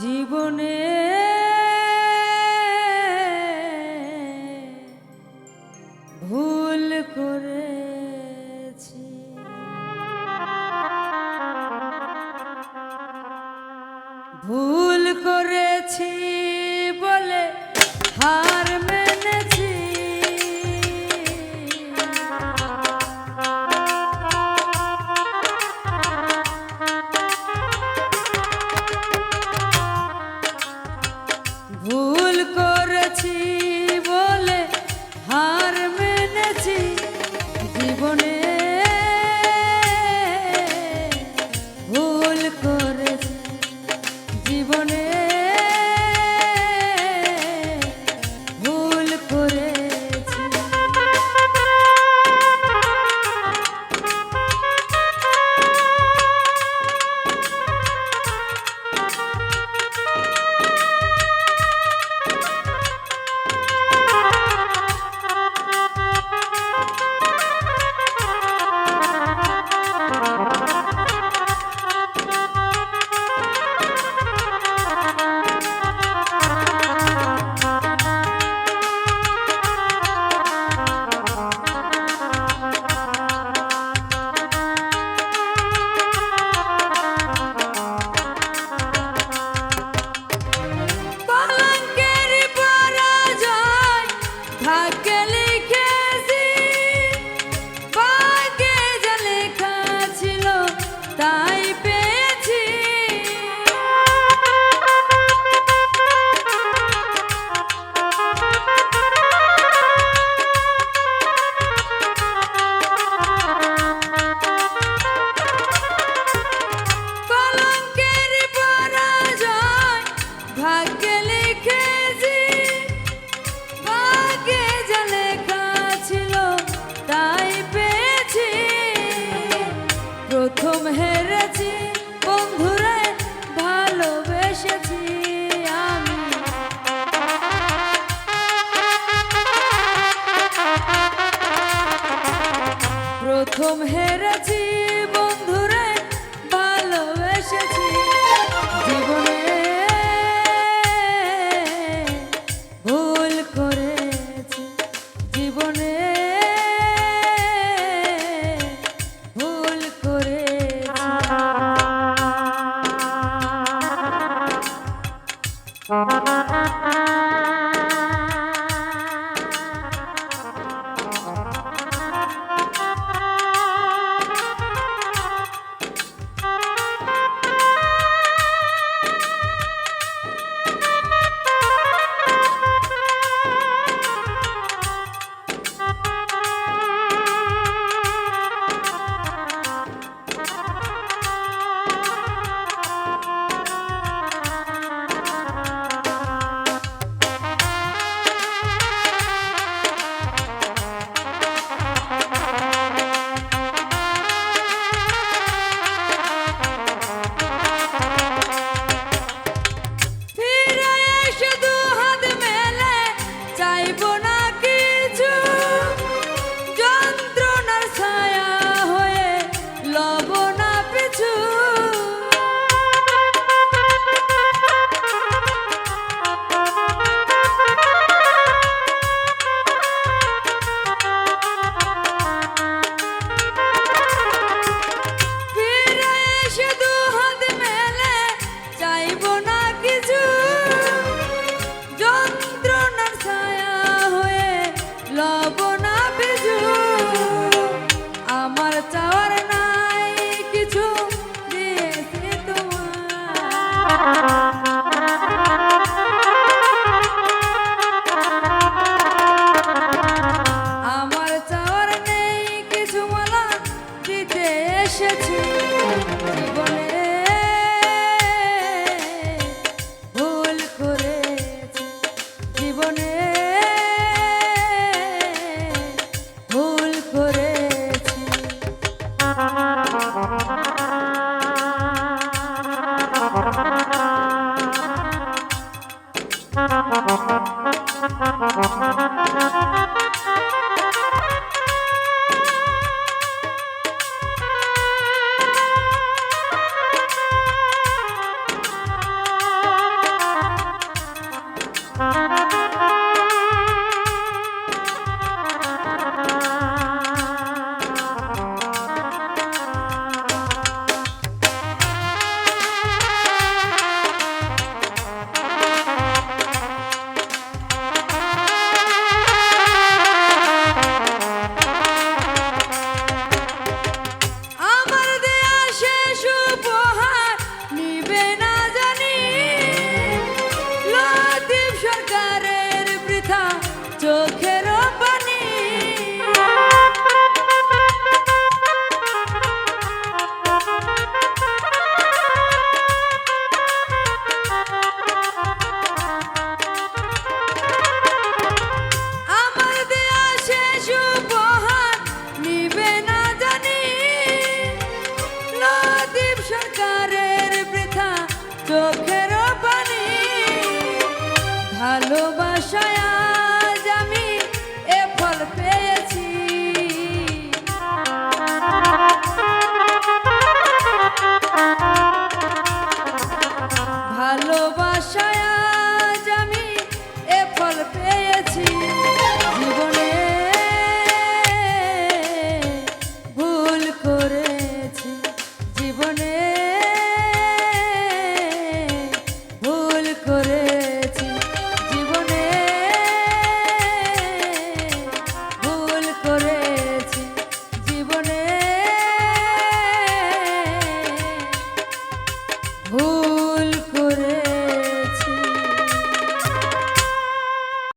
জীবনে ভুল করেছি। ভুল করেছি। pone প্রথম হেরেছি বন্ধুরে ভালোবেসেছি। জীবনে ভুল করেছি জীবনে ভুল করে Thank took a